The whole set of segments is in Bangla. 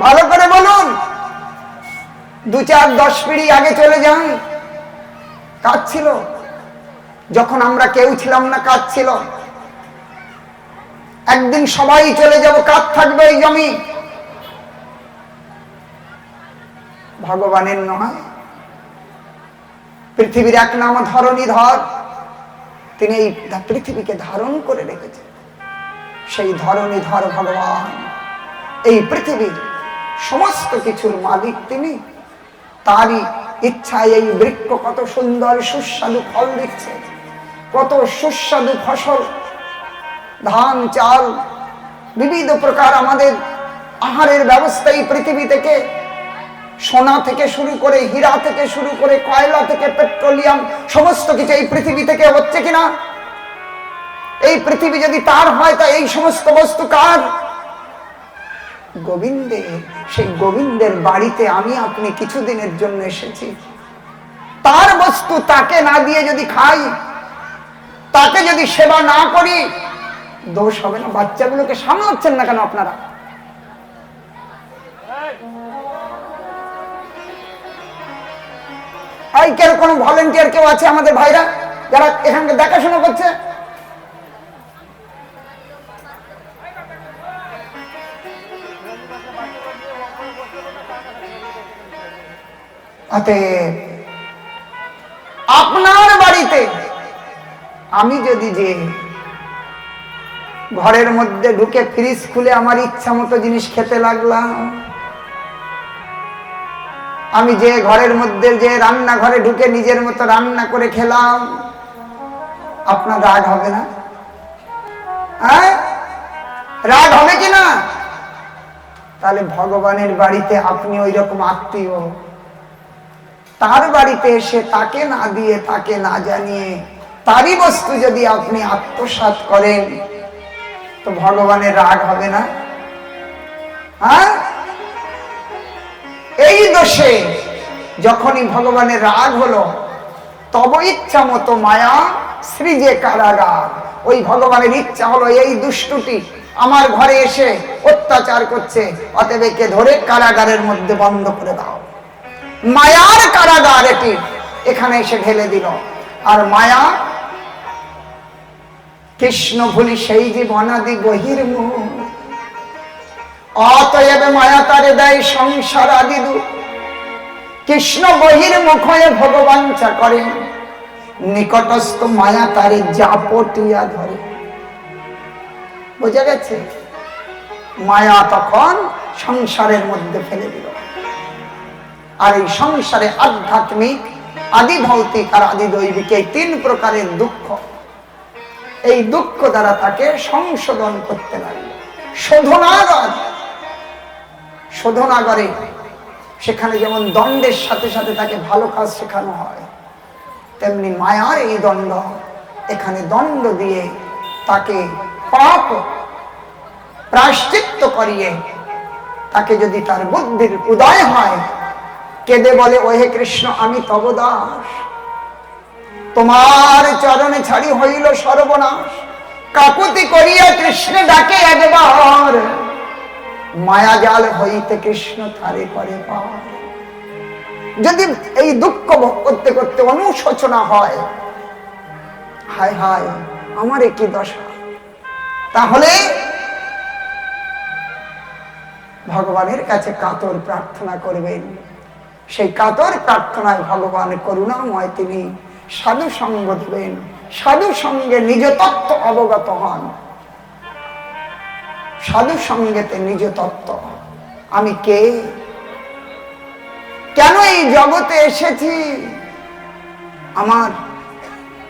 ভালো করে বলুন। দু চার দশ পিড়ি আগে চলে যান। কাজ ছিল। যখন আমরা কেউ ছিলাম না, কাজ ছিল। একদিন সবাই চলে যাব, কাজ থাকবে এই জমি। ভগবানের নয়। পৃথিবীর এক নাম ধরণী ধর। তিনি এই পৃথিবীকে ধারণ করে রেখেছেন। সেই ধরণী ধর ভগবান। এই পৃথিবীর সমস্ত কিছুর মালিক তিনি। তারই ইচ্ছায় এই বৃক্ষ কত সুন্দর সুস্বাদু ফল দিচ্ছে, কত সুস্বাদু ফসল, ধান, চাল, বিবিধ প্রকার আমাদের আহারের ব্যবস্থা এই পৃথিবী থেকে, সোনা থেকে শুরু করে হীরা থেকে শুরু করে কয়লা থেকে পেট্রোলিয়াম, সমস্ত কিছু এই পৃথিবী থেকে হচ্ছে কিনা? এই পৃথিবী যদি তার হয়, তা এই সমস্ত বস্তু কার? গোবিন্দের। সেই গোবিন্দের বাড়িতে আমি আপনি কিছুদিনের জন্য এসেছি। তার বস্তু তাকে না দিয়ে যদি খাই, তাকে যদি সেবা না করি, দোষ হবে না। বাচ্চাগুলোকে সামলাচ্ছেন না কেন আপনারা? এই কেউ কোনো ভলেন্টিয়ার কেউ আছে আমাদের ভাইরা? যারা এখানকে দেখাশোনা করছে? অতএব আপনার বাড়িতে আমি যদি যে ঘরের মধ্যে ঢুকে ফ্রিজ খুলে আমার ইচ্ছা মতো জিনিস খেতে লাগলাম, আমি যে ঘরের মধ্যে যে রান্না ঘরে ঢুকে নিজের মতো রান্না করে খেলাম, আপনার রাগ হবে না? হ্যাঁ? রাগ হবে কি না? তাহলে ভগবানের বাড়িতে আপনি ওই রকম আত্মীয়। তার বাড়িতে এসে তাকে না দিয়ে, তাকে না জানিয়ে তারই বস্তু যদি আপনি আত্মসাত করেন, তো ভগবানের রাগ হবে না? হ্যাঁ? এই দোষে যখনই ভগবানের রাগ হলো তব ইচ্ছা মতো মায়া সৃজে কারাগার। ওই ভগবানের ইচ্ছা হলো এই দুষ্টুটি আমার ঘরে এসে অত্যাচার করছে, অতএব একে ধরে কারাগারের মধ্যে বন্ধ করে দাও। মায়ার কারাগার এটি এখানে এসে ঢেলে দিল। আর মায়া, কৃষ্ণ ভুলি সেই যে বনাদি বহির অতএব মায়া তারে দেয় সংসার আদি কৃষ্ণ বহির মুখ হয়ে ভগবাঞ্চা করে। নিকটস্থ মায়া তারে জাপটিয়া ধরে। বোঝা গেছে? মায়া তখন সংসারের মধ্যে ফেলে দিল। আর এই সংসারে আধ্যাত্মিক আদি ভৌতিক আর আদি দৈবিক এই তিন প্রকারের দুঃখ। এই দুঃখ দ্বারা তাকে সংশোধন করতে লাগল শোধনাগর। শোধনাগরে সেখানে যেমন দণ্ডের সাথে সাথে তাকে ভালো কাজ শেখানো হয়, তেমনি মায়ার এই দণ্ড এখানে দণ্ড দিয়ে তাকে পাপ প্রায়শ্চিত্ত করিয়ে তাকে যদি তার বুদ্ধির উদয় হয় কেঁদে বলে, ওহে কৃষ্ণ, আমি তব দাস তোমার চরণে ছাড়ি হইল সর্বনাশ। কাকুতি করিয়া কৃষ্ণ ডাকে একবার। মায়া জাল হইতে কৃষ্ণ থারে করে যদি এই দুঃখ ভোগ করতে করতে অনুশোচনা হয়, হায় হায়, আমার কি দশা? তাহলে ভগবানের কাছে কাতর প্রার্থনা করবেন। সেই কাতর প্রার্থনায় ভগবান করুণাময় তিনি সাধু সঙ্গ দেবেন সাধু সঙ্গে নিজ তত্ত্ব অবগত হন। সাধু সঙ্গেতে নিজ তত্ত্ব। আমি কে? কেন এই জগতে এসেছি? আমার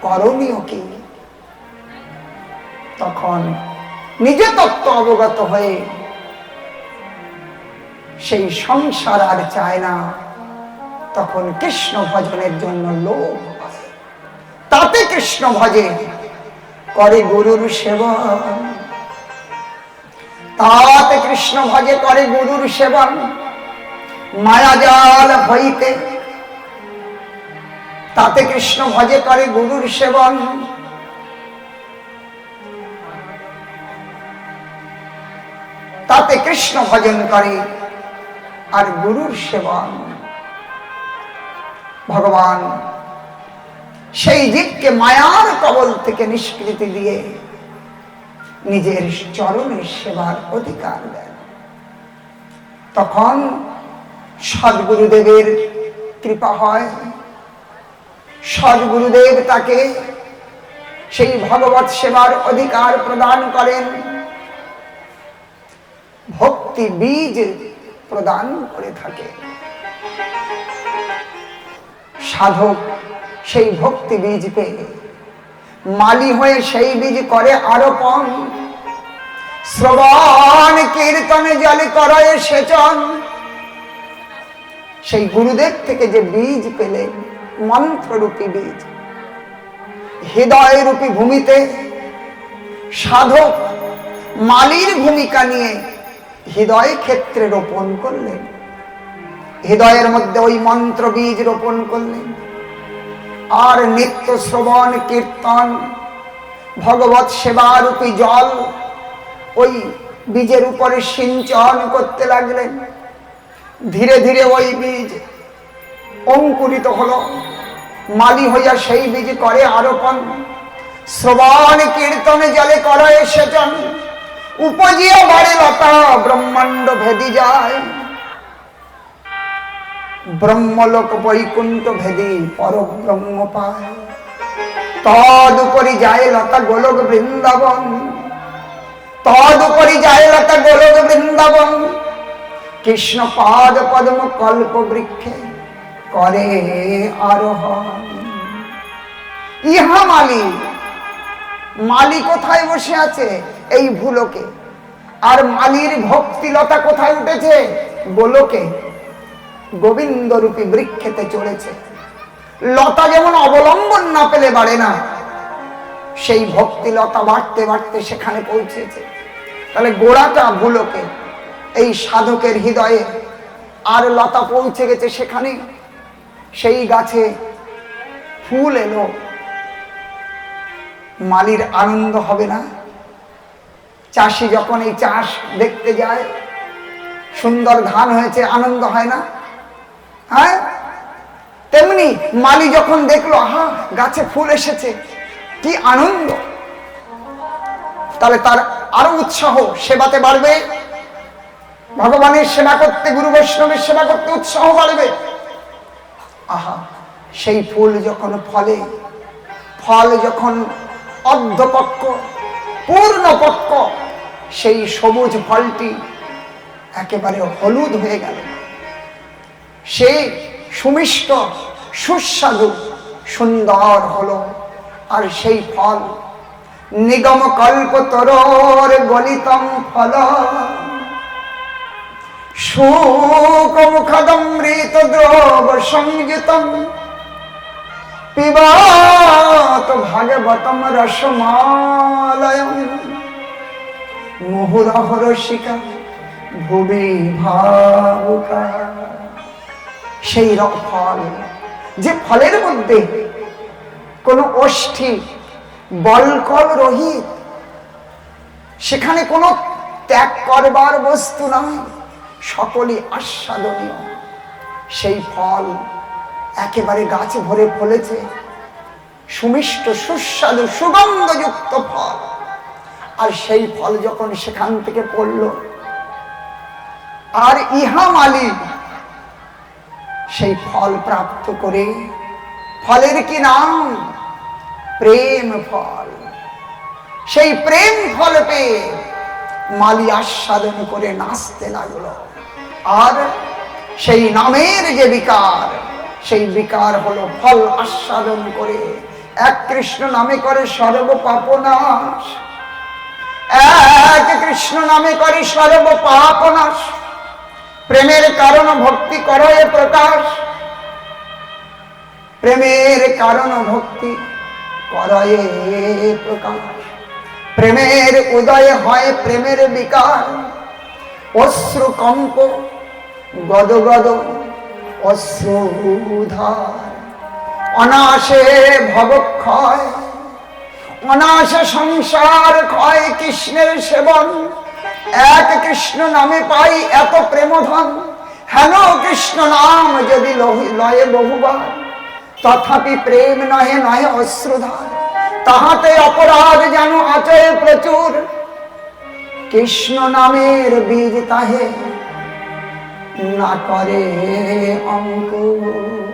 করণীয় কি? তখন নিজ তত্ত্ব অবগত হয়ে সেই সংসার আর চায় না। তখন কৃষ্ণ ভজনের জন্য লোভ তাতে কৃষ্ণ ভজে করে গুরুর সেবা। তাতে কৃষ্ণ ভজে করে গুরুর সেবা। মায়াজাল হইতে তাতে কৃষ্ণ ভজে করে গুরুর সেবন তাতে কৃষ্ণ ভজন করে আর গুরুর সেবন ভগবান। সেই জীবকে মায়ার কবল থেকে নিষ্কৃতি দিয়ে নিজের চরণের সেবার অধিকার দেন। তখন সদ্গুরুদেবের কৃপা হয়। সদ্গুরুদেব তাকে সেই ভগবত সেবার অধিকার প্রদান করেন। ভক্তি বীজ প্রদান করে থাকে। সাধক সেই ভক্তি বীজ পেয়ে। মালি হয়ে সেই বীজ করে আরোপণ। শ্রবণ, কীর্তনে, জলে করে সেচন। সেই গুরুদেব থেকে যে বীজ পেলেন, মন্ত্ররূপী বীজ। হৃদয় রূপী ভূমিতে সাধক মালির ভূমিকা নিয়ে হৃদয় ক্ষেত্রে রোপণ করলেন। হৃদয়ের মধ্যে ওই মন্ত্র বীজ রোপণ করলেন আর নিত্য শ্রবণ, কীর্তন, ভগবত সেবারূপী জল ওই বীজের উপরে সিঞ্চন করতে লাগলেন। ধীরে ধীরে ওই বীজ অঙ্কুরিত হলো। মালি হইয়া সেই বীজ করে আরোপণ। শ্রবণ, কীর্তনে জলে করে সেচন। উপজিয়া বাড়ে লতা, ব্রহ্মাণ্ড ভেদি যায়। ব্রহ্মলোক বৈকুণ্ঠ ভেদে পর ব্রহ্ম পায় তদুপরি যায় লতা গোলক বৃন্দাবন। তদুপরি যায় লতা গোলক বৃন্দাবন। কৃষ্ণ পাদ পদ্ম কল্প বৃক্ষে করে আরোহণ। ইহা মালি মালি কোথায় বসে আছে এই ভুলোকে? আর মালির ভক্তিলতা কোথায় উঠেছে? গোলকে গোবিন্দ রূপী বৃক্ষেতে চলেছে লতা যেমন অবলম্বন না পেলে বাড়ে না, সেই ভক্তি লতা বাড়তে বাড়তে সেখানে পৌঁছেছে। তাহলে গোড়াটা ভুলোকে, এই সাধকের হৃদয়ে আর লতা পৌঁছে গেছে সেখানে সেই গাছে ফুল এলো। মালির আনন্দ হবে না। চাষি যখন এই চাষ দেখতে যায়, সুন্দর ধান হয়েছে, আনন্দ হয় না। হ্যাঁ? তেমনি মালি যখন দেখল, আহা, গাছে ফুল এসেছে, কি আনন্দ! তাহলে তার আরও উৎসাহ, সেবাতে বাড়বে। ভগবানের সেবা করতে, গুরু বৈষ্ণবের সেবা করতে উৎসাহ বাড়বে। আহা, সেই ফুল যখন ফলে, ফল যখন অর্ধপক্ষ পূর্ণ পক্ষ সেই সবুজ ফলটি একেবারে হলুদ হয়ে গেল। সেই সুমিষ্ট, সুস্বাদু, সুন্দর হলো। আর সেই ফল নিগম কল্প তরর গলিতম ফল। সুকমুখদমৃত দ্রব সংযুতম পিবাত ভাগবতম রসমালয়ম। মুহুরহ রসিকা ভুবি ভাবুকা। সেই ফল। যে ফলের মধ্যে কোনো অষ্ঠি বলকল রহিত, সেখানে কোনো ত্যাগ করবার বস্তু নয় সকলই আস্বাদনীয়। সেই ফল একেবারে গাছে ভরে ফলেছে, সুমিষ্ট, সুস্বাদু, সুগন্ধযুক্ত ফল। আর সেই ফল যখন সেখান থেকে পড়ল, আর ইহা মালিক সেই ফল প্রাপ্ত করে। ফলের কি নাম? প্রেম ফল। সেই প্রেম ফল পেয়ে মালি আস্বাদন করে নাচতে লাগল। আর সেই নামের যে বিকার, সেই বিকার হলো ফল আস্বাদন করে। এক কৃষ্ণ নামে করে সর্ব পাপনাশ এক কৃষ্ণ নামে করে সর্ব পাপনাশ প্রেমের কারণ ভক্তি করয়ে প্রকাশ। প্রেমের কারণ ভক্তি করয়ে প্রকাশ। প্রেমের উদয় হয় প্রেমের বিকার অশ্রু কম্প, গদ গদ অশ্রুধার অনাশে ভবক্ষয় অনাশে সংসার ক্ষয় কৃষ্ণের সেবন। এক কৃষ্ণ নামে পাই এত প্রেমধন। হেন কৃষ্ণ নাম যদি লয়ে বহুবার, তথাপি প্রেম নহে নহে অশ্রুধার তাহাতে অপরাধ যেন আচয় প্রচুর। কৃষ্ণ নামের বীজ তাহে না করে অঙ্কুর।